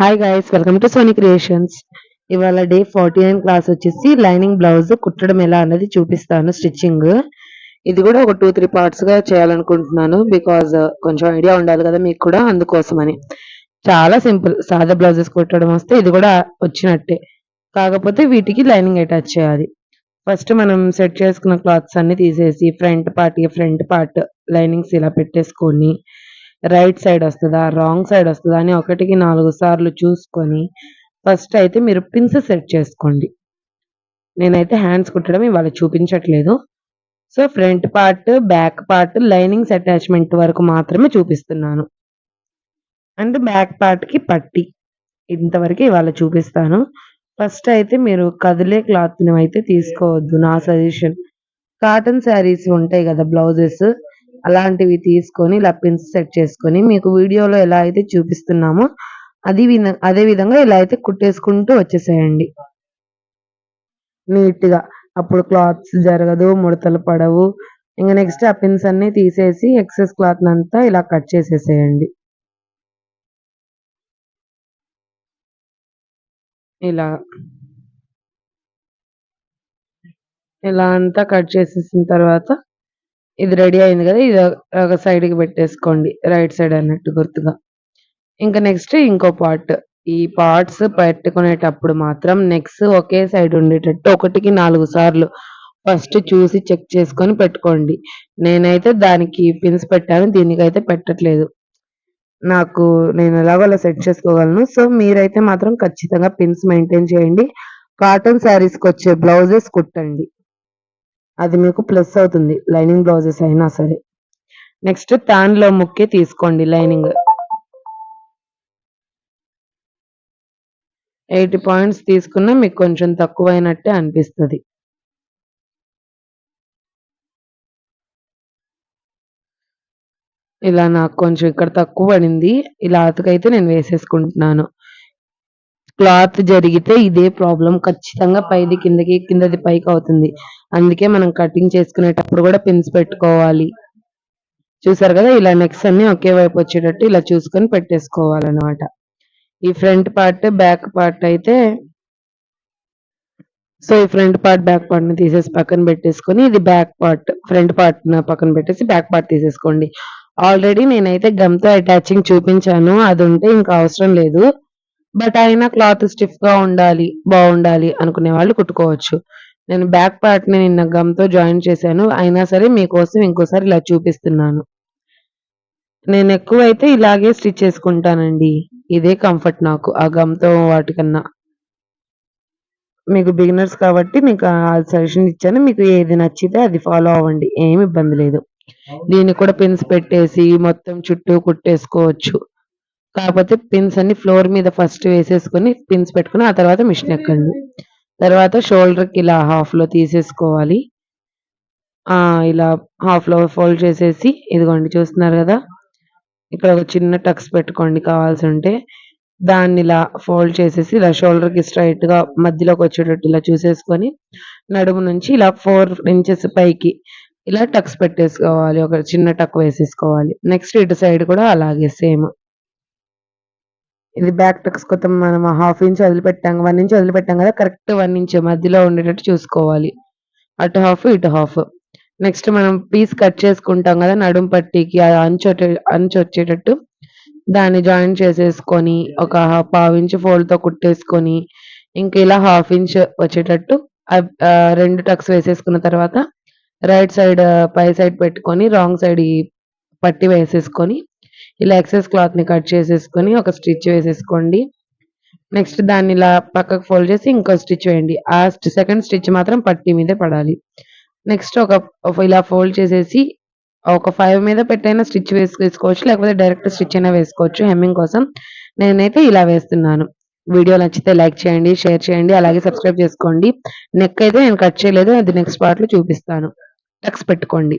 Hi guys welcome to Sony creations ఇవాళ day forty nine class వచ్చేసి lining blouse కుట్టడం ఎలా అన్నది చూపిస్తాను స్టిచ్చింగ్ ఇది కూడా ఒక టూ త్రీ పార్ట్స్గా చేయాలనుకుంటున్నాను బికాజ్ uh, కొంచెం ఐడియా ఉండాలి కదా మీకు కూడా అందుకోసమని. చాలా సింపుల్ సాదా బ్లౌజెస్ కుట్టడం వస్తే ఇది కూడా వచ్చినట్టే. కాకపోతే వీటికి లైనింగ్ అటాచ్ చేయాలి. ఫస్ట్ మనం సెట్ చేసుకున్న క్లాత్స్ అన్ని తీసేసి front part front part linings ఇలా పెట్టేసుకొని రైట్ సైడ్ వస్తుందా రాంగ్ సైడ్ వస్తుందా అని ఒకటికి నాలుగు సార్లు చూసుకొని ఫస్ట్ అయితే మీరు పిన్స్ సెట్ చేసుకోండి. నేనైతే హ్యాండ్స్ కుట్టడం ఇవాళ చూపించట్లేదు. So front part back part linings attachment వరకు మాత్రమే చూపిస్తున్నాను. అండ్ బ్యాక్ పార్ట్కి పట్టి ఇంతవరకు ఇవాళ చూపిస్తాను. ఫస్ట్ అయితే మీరు కదిలే క్లాత్ని అయితే తీసుకోవద్దు నా సజెషన్. కాటన్ శారీస్ ఉంటాయి కదా బ్లౌజెస్. అలాంటివి తీసుకొని ఇలా పిన్స్ సెట్ చేసుకొని మీకు వీడియోలో ఎలా అయితే చూపిస్తున్నామో అది అదే విధంగా ఇలా అయితే కుట్టేసుకుంటూ వచ్చేసేయండి. నీట్గా. అప్పుడు క్లాత్స్ జరగదు ముడతలు పడవు. ఇంకా నెక్స్ట్ ఆ పిన్స్ అన్ని తీసేసి ఎక్సెస్ క్లాత్ అంతా ఇలా కట్ చేసేసేయండి. ఇలా. ఇలా అంతా కట్ చేసేసిన తర్వాత ఇది రెడీ అయింది కదా ఇది ఒక సైడ్కి పెట్టేసుకోండి రైట్ సైడ్ అన్నట్టు గుర్తుగా. ఇంకా నెక్స్ట్ ఇంకో పార్ట్. ఈ పార్ట్స్ పెట్టుకునేటప్పుడు మాత్రం నెక్స్ట్ ఒకే సైడ్ ఉండేటట్టు ఒకటికి నాలుగు సార్లు ఫస్ట్ చూసి చెక్ చేసుకొని పెట్టుకోండి. నేనైతే దానికి పిన్స్ పెట్టాను దీనికైతే పెట్టట్లేదు. నాకు నేను ఎలాగో అలా సెట్ చేసుకోగలను. సో మీరైతే మాత్రం ఖచ్చితంగా పిన్స్ మెయింటైన్ చేయండి. కాటన్ శారీస్కి వచ్చే బ్లౌజెస్ కుట్టండి. అది మీకు ప్లస్ అవుతుంది. లైనింగ్ బ్లౌజెస్ అయినా సరే. నెక్స్ట్లో ముక్కే తీసుకోండి లైనింగ్ ఎయిటీ పాయింట్స్ తీసుకున్నా మీకు కొంచెం తక్కువైనట్టే అనిపిస్తుంది. ఇలా నాకు కొంచెం ఇక్కడ తక్కువ పడింది. ఇలా అతకైతే నేను వేసేసుకుంటున్నాను. క్లాత్ జరిగితే ఇదే ప్రాబ్లం ఖచ్చితంగా పైది కిందకి కిందది పైకి అవుతుంది. అందుకే మనం కటింగ్ చేసుకునేటప్పుడు కూడా పిన్స్ పెట్టుకోవాలి. చూసారు కదా ఇలా నెక్స్ అన్ని ఒకే వైపు వచ్చేటట్టు ఇలా చూసుకొని పెట్టేసుకోవాలన్నమాట. ఈ ఫ్రంట్ పార్ట్ బ్యాక్ పార్ట్ అయితే సో ఈ ఫ్రంట్ పార్ట్ బ్యాక్ పార్ట్ని తీసేసి పక్కన పెట్టేసుకొని ఇది బ్యాక్ పార్ట్ ఫ్రంట్ పార్ట్ పక్కన పెట్టేసి బ్యాక్ పార్ట్ తీసేసుకోండి. ఆల్రెడీ నేనైతే గమ్తో అటాచింగ్ చూపించాను. అది ఉంటే ఇంకా అవసరం లేదు. బట్ అయినా క్లాత్ స్టిఫ్గా ఉండాలి బాగుండాలి అనుకునే వాళ్ళు కుట్టుకోవచ్చు. నేను బ్యాక్ పార్ట్ని నిన్న గమ్తో జాయిన్ చేశాను. అయినా సరే మీకోసం ఇంకోసారి ఇలా చూపిస్తున్నాను. నేను ఎక్కువైతే ఇలాగే స్టిచ్ చేసుకుంటానండి. ఇదే కంఫర్ట్ నాకు ఆ గమ్తో వాటికన్నా. మీకు బిగినర్స్ కాబట్టి మీకు ఆ సజెషన్ ఇచ్చాను. మీకు ఏది నచ్చితే అది ఫాలో అవ్వండి. ఏమి ఇబ్బంది లేదు. దీన్ని కూడా పిన్స్ పెట్టేసి మొత్తం చుట్టూ కుట్టేసుకోవచ్చు. కాకపోతే పిన్స్ అన్ని ఫ్లోర్ మీద ఫస్ట్ వేసేసుకొని పిన్స్ పెట్టుకుని ఆ తర్వాత మిషన్ ఎక్కండి. తర్వాత షోల్డర్కి ఇలా హాఫ్లో తీసేసుకోవాలి. ఇలా హాఫ్లో ఫోల్డ్ చేసేసి ఇదిగోండి చూస్తున్నారు కదా? ఇక్కడ ఒక చిన్న టక్స్ పెట్టుకోండి కావాల్సి ఉంటే దాన్ని ఇలా ఫోల్డ్ చేసేసి ఇలా షోల్డర్కి స్ట్రైట్గా మధ్యలోకి వచ్చేటట్టు ఇలా చూసేసుకొని నడుము నుంచి ఇలా ఫోర్ ఇంచెస్ పైకి ఇలా టక్స్ పెట్టేసుకోవాలి. ఒక చిన్న టక్ వేసేసుకోవాలి. నెక్స్ట్ ఇటు సైడ్ కూడా అలాగే సేమ్ ఇది బ్యాక్ టక్స్ కొత్త మనం హాఫ్ ఇంచ్ వదిలిపెట్టాం వన్ ఇంచ్ వదిలిపెట్టాం కదా కరెక్ట్ వన్ ఇంచ్ మధ్యలో ఉండేటట్టు చూసుకోవాలి. అటు హాఫ్ ఇటు హాఫ్ నెక్స్ట్ మనం పీస్ కట్ చేసుకుంటాం కదా నడుం పట్టికి అంచు అంచు వచ్చేటట్టు దాన్ని జాయిన్ చేసేసుకొని ఒక పావు ఇంచ్తో కుట్టేసుకొని ఇంకా ఇలా హాఫ్ ఇంచ్ వచ్చేటట్టు రెండు టక్స్ వేసేసుకున్న తర్వాత రైట్ సైడ్ పై సైడ్ పెట్టుకొని రాంగ్ సైడ్ పట్టి వేసేసుకొని ఇలా ఎక్సెస్ క్లాత్ని కట్ చేసేసుకొని ఒక స్టిచ్ వేసేసుకోండి. నెక్స్ట్ దాన్ని ఇలా పక్కకు ఫోల్డ్ చేసి ఇంకో స్టిచ్ వేయండి. ఆ సెకండ్ స్టిచ్ మాత్రం పట్టి మీదే పడాలి. నెక్స్ట్ ఒక ఇలా ఫోల్డ్ చేసేసి ఒక ఫైవ్ మీద పెట్టైనా స్టిచ్ వేసుకోవచ్చు లేకపోతే డైరెక్ట్ స్టిచ్ అయినా వేసుకోవచ్చు. హెమ్మింగ్ కోసం నేనైతే ఇలా వేస్తున్నాను. వీడియో నచ్చితే లైక్ చేయండి షేర్ చేయండి అలాగే సబ్స్క్రైబ్ చేసుకోండి. నెక్ అయితే నేను కట్ చేయలేదు అది నెక్స్ట్ పార్ట్లో చూపిస్తాను. టక్స్ పెట్టుకోండి.